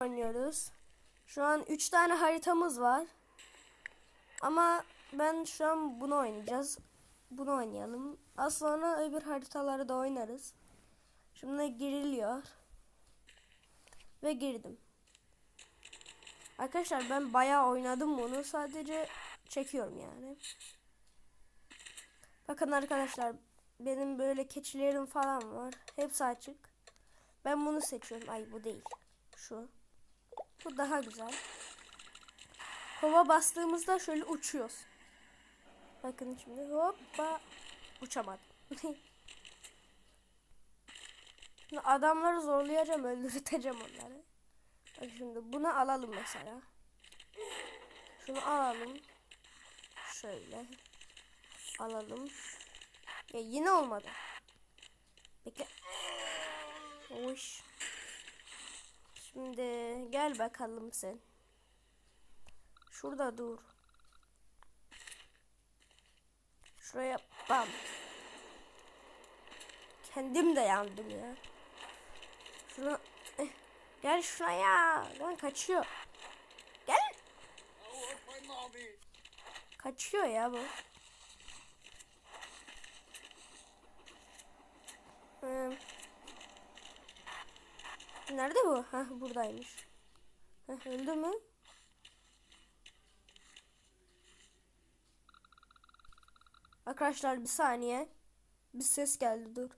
oynuyoruz. Şu an 3 tane haritamız var. Ama ben şu an bunu oynayacağız. Bunu oynayalım. Az sonra öbür haritaları da oynarız. Şimdi giriliyor. Ve girdim. Arkadaşlar ben bayağı oynadım bunu. Sadece çekiyorum yani. Bakın arkadaşlar benim böyle keçilerim falan var. Hepsi açık. Ben bunu seçiyorum. Ay bu değil. Şu. Bu daha güzel. Hova bastığımızda şöyle uçuyoruz. Bakın şimdi hoppa uçamadım. Adamları zorlayacağım, öldürteceğim onları. Bak şimdi bunu alalım mesela. Şunu alalım. Şöyle. Alalım. Ya yine olmadı. Bekle. Oş. Şimdi gel bakalım sen. Şurada dur. Şuraya bam. Kendim de yandım ya. Şuna eh, gel şuraya. Lan kaçıyor. Gel. Kaçıyor ya bu. Ee, nerede bu? Hah buradaymış. Heh, öldü mü? Arkadaşlar bir saniye. Bir ses geldi dur.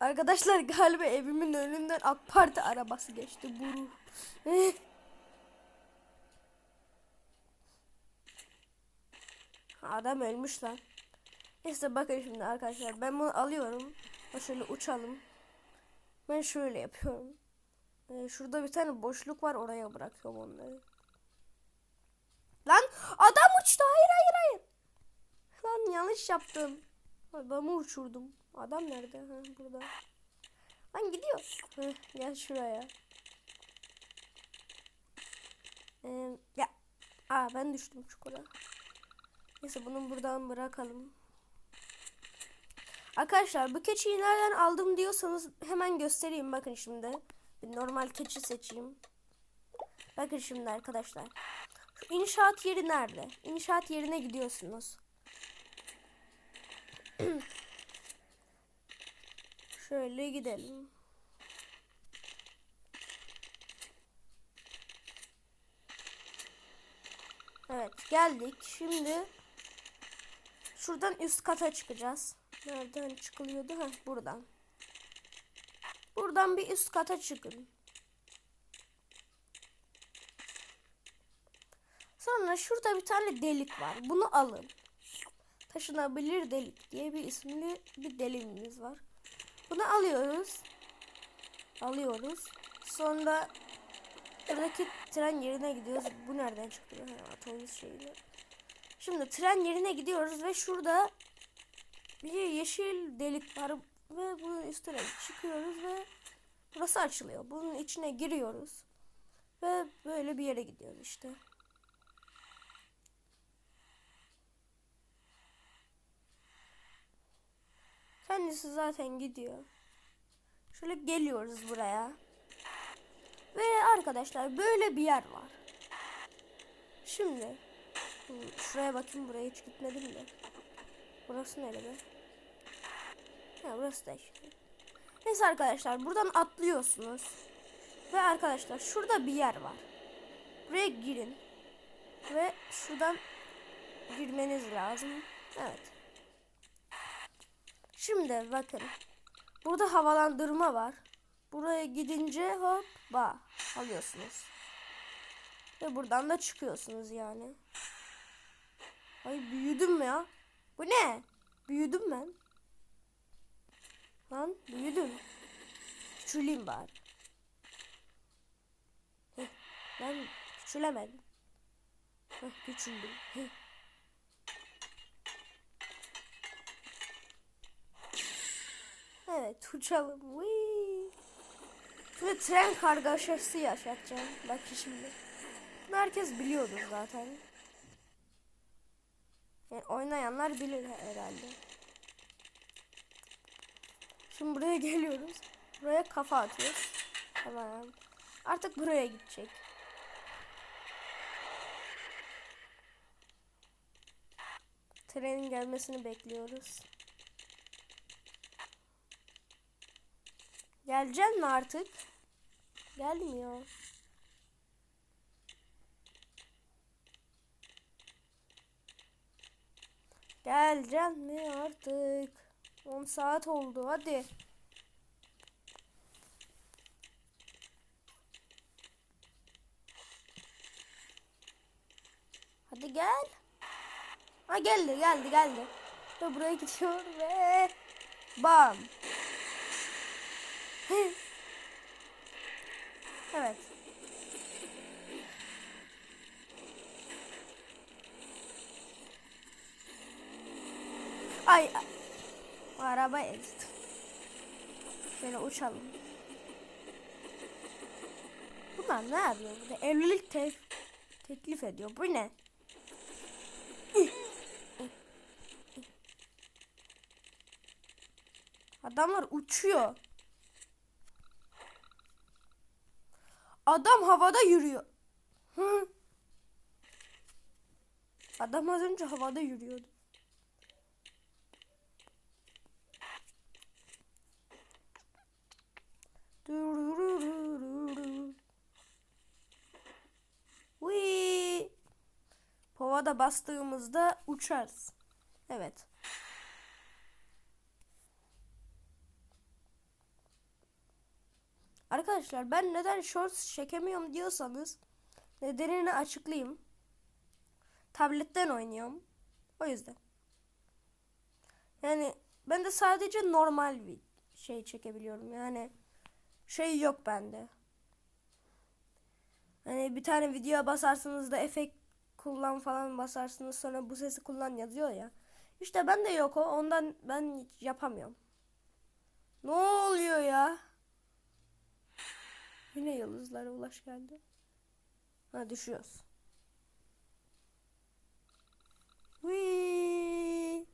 Arkadaşlar galiba evimin önünden AK Parti arabası geçti. Buru. Adam ölmüş lan. Neyse bakın şimdi arkadaşlar ben bunu alıyorum. Şöyle uçalım. Ben şöyle yapıyorum. Ee, şurada bir tane boşluk var oraya bırakıyorum onları. Lan adam uçtu hayır hayır hayır. Lan yanlış yaptım. Adamı uçurdum. Adam nerede? Ha, burada. Lan gidiyor. Heh, gel şuraya. Ee, ya. Aa ben düştüm çukura. Neyse bunu buradan bırakalım. Arkadaşlar bu keçiyi nereden aldım diyorsanız hemen göstereyim. Bakın şimdi. Bir normal keçi seçeyim. Bakın şimdi arkadaşlar. Şu inşaat yeri nerede? İnşaat yerine gidiyorsunuz. Şöyle gidelim. Evet geldik. Şimdi şuradan üst kata çıkacağız. Nereden çıkılıyordu? Ha buradan. Buradan bir üst kata çıkın. Sonra şurada bir tane delik var. Bunu alın. Taşınabilir delik diye bir isimli bir deliğimiz var. Bunu alıyoruz. Alıyoruz. Sonra buradaki tren yerine gidiyoruz. Bu nereden çıktı? Ha, otobüs. Şimdi tren yerine gidiyoruz ve şurada bir yeşil delik var ve bunun üstüne çıkıyoruz ve burası açılıyor. Bunun içine giriyoruz ve böyle bir yere gidiyoruz işte. Kendisi zaten gidiyor. Şöyle geliyoruz buraya. Ve arkadaşlar böyle bir yer var. Şimdi hmm, şuraya bakayım buraya hiç gitmedim de. Burası nerede? Ha burası da işte. Neyse arkadaşlar buradan atlıyorsunuz. Ve arkadaşlar şurada bir yer var. Buraya girin. Ve şuradan girmeniz lazım. Evet. Şimdi bakın. Burada havalandırma var. Buraya gidince hop ba alıyorsunuz. Ve buradan da çıkıyorsunuz yani. Ay büyüdüm ya. Bu ne? Büyüdüm ben. Lan büyüdüm. Küçüleyim bari. Ben küçülemedim. Heh, küçüldüm. Heh. Evet uçalım. Whee! Şimdi tren kargaşası yaşatacağım. Bak şimdi. Bunu herkes biliyordur zaten. Yani oynayanlar bilir herhalde. Şimdi buraya geliyoruz. Buraya kafa atıyoruz. Tamam. Artık buraya gidecek. Trenin gelmesini bekliyoruz. Gelecek mi artık? Gelmiyor. Gelecek mi artık? 10 saat oldu hadi. Hadi gel. Ha geldi geldi geldi. Ve buraya gidiyor ve bam. evet. Ay. Araba ezdi. Şöyle uçalım. Bunlar ne yapıyor burada? Evlilik te teklif ediyor. Bu ne? Adamlar uçuyor. Adam havada yürüyor. Adam az önce havada yürüyordu. Havada bastığımızda uçarız. Evet. Arkadaşlar ben neden shorts çekemiyorum diyorsanız nedenini açıklayayım. Tabletten oynuyorum. O yüzden. Yani ben de sadece normal bir şey çekebiliyorum. Yani şey yok bende. Hani bir tane video basarsınız da efekt kullan falan basarsınız sonra bu sesi kullan yazıyor ya. İşte ben de yok o. Ondan ben yapamıyorum. Ne oluyor ya? Yine yıldızlara ulaş geldi. Ha düşüyoruz. Whee!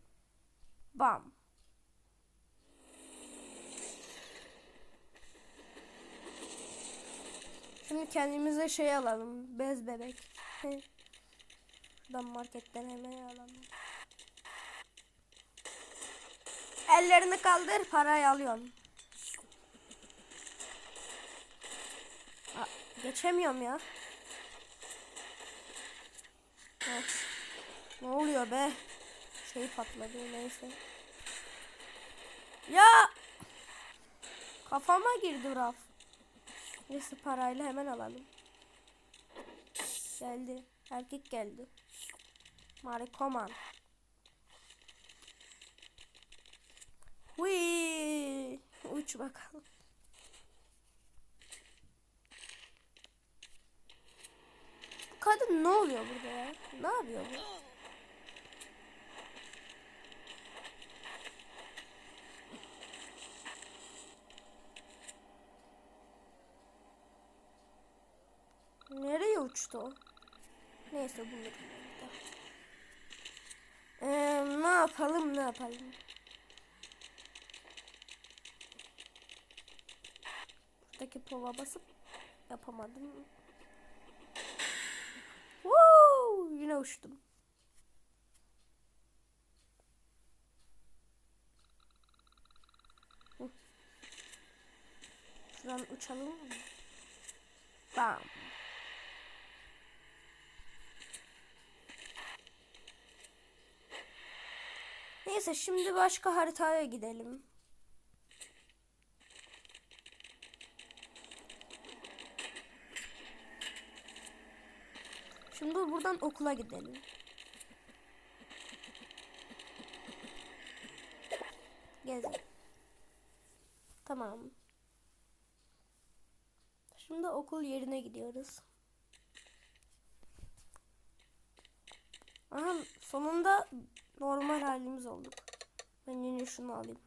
Bam. Şimdi kendimize şey alalım. Bez bebek. Şuradan marketten hemen alalım. Ellerini kaldır parayı alıyorsun. Aa, geçemiyorum ya. Heh. Ne oluyor be? Şey patladı neyse. Ya! Kafama girdi raf. Neyse parayla hemen alalım. Geldi. Erkek geldi. Marikoman. Wee! Uç bakalım. Bu kadın ne oluyor burada ya? Ne yapıyor bu? Nereye uçtu o? Neyse bulurum ben de. Ee, ne yapalım ne yapalım? Buradaki pova basıp yapamadım. Woo! Yine uçtum. Şuradan uçalım mı? Bam. Neyse şimdi başka haritaya gidelim. Şimdi buradan okula gidelim. Gezin. Tamam. Şimdi okul yerine gidiyoruz. Aha sonunda normal halimiz olduk. Ben yine şunu alayım.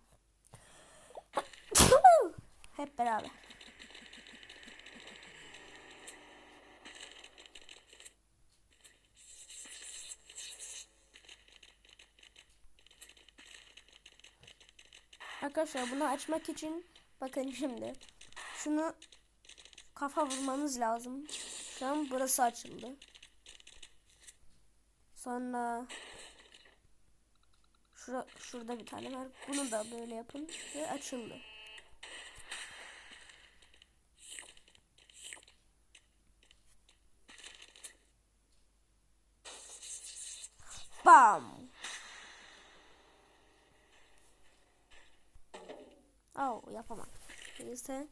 Hep beraber. Arkadaşlar bunu açmak için bakın şimdi şunu kafa vurmanız lazım. Şu an burası açıldı. Sonra şura, şurada bir tane var. Bunu da böyle yapın ve açıldı. Bam. Oh yapamadım. Neyse.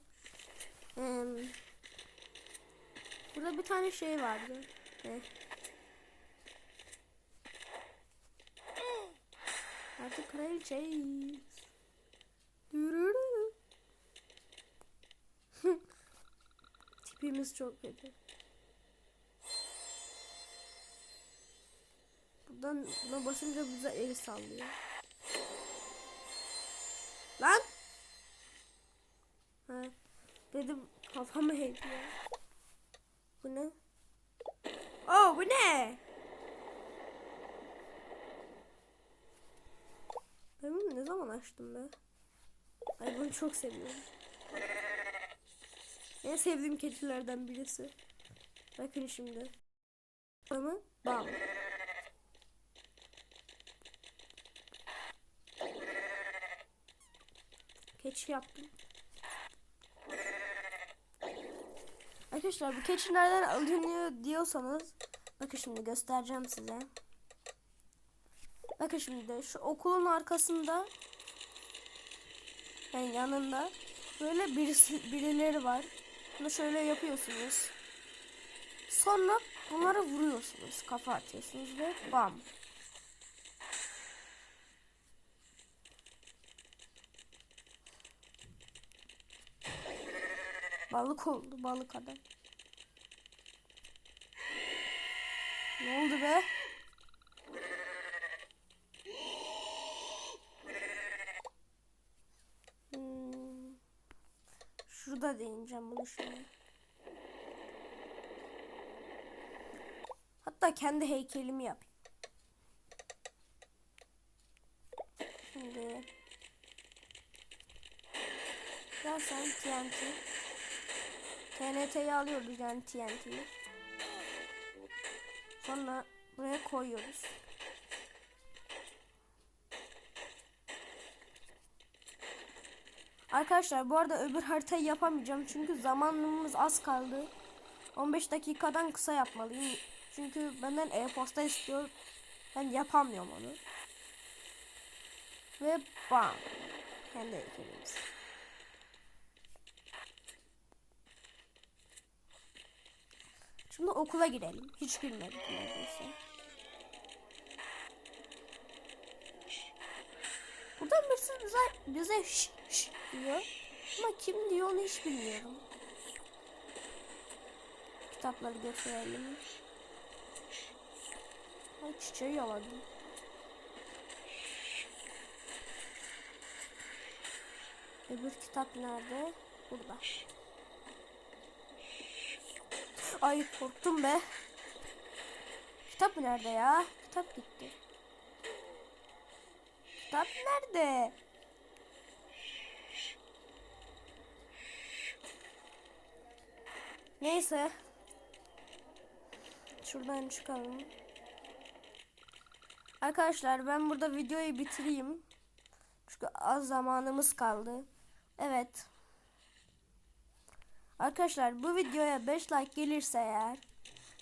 Hmm. Burada bir tane şey vardı. Ne? Artık kraliçeyiz. Dürürürü. Tipimiz çok kötü. Buradan buna basınca bize el sallıyor. Lan! Ha, dedim kafamı hediye. Bu ne? Oh bu ne? Ben bunu ne zaman açtım be? Ay bunu çok seviyorum. En sevdiğim keçilerden birisi. Bakın şimdi. Ama bam. Keçi yaptım. Arkadaşlar bu keçi nereden alınıyor diyorsanız bakın şimdi göstereceğim size. Bakın şimdi şu okulun arkasında yani yanında böyle birisi, birileri var. Bunu şöyle yapıyorsunuz. Sonra bunlara vuruyorsunuz. Kafa atıyorsunuz ve bam. Balık oldu balık adam. Ne oldu be? Hmm. Şurada deneyeceğim bunu şöyle. Hatta kendi heykelimi yapayım. Şimdi Gel sen TNT. TNT'yi alıyoruz yani TNT'yi. Sonra buraya koyuyoruz. Arkadaşlar bu arada öbür haritayı yapamayacağım çünkü zamanımız az kaldı. 15 dakikadan kısa yapmalıyım. Çünkü benden e-posta istiyor. Ben yapamıyorum onu. Ve bam. Kendi heykelimiz. Şimdi okula gidelim. Hiç bilmedik neredeyse. Buradan birisi bize, bize şş, şş diyor. Ama kim diyor onu hiç bilmiyorum. Kitapları götürelim. Ay çiçeği yaladım. Öbür kitap nerede? Burada. Ay korktum be. Kitap nerede ya? Kitap gitti. Kitap nerede? Neyse. Şuradan çıkalım. Arkadaşlar ben burada videoyu bitireyim. Çünkü az zamanımız kaldı. Evet. Arkadaşlar bu videoya 5 like gelirse eğer.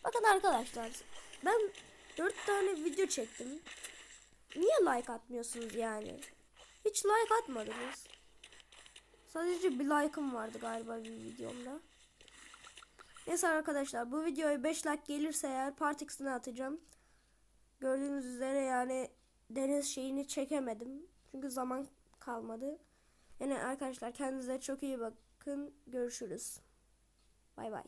Bakın arkadaşlar ben 4 tane video çektim. Niye like atmıyorsunuz yani? Hiç like atmadınız. Sadece bir like'ım vardı galiba bir videomda. Neyse arkadaşlar bu videoya 5 like gelirse eğer part X'ini atacağım. Gördüğünüz üzere yani deniz şeyini çekemedim. Çünkü zaman kalmadı. Yani arkadaşlar kendinize çok iyi bakın. Görüşürüz. Bay bay.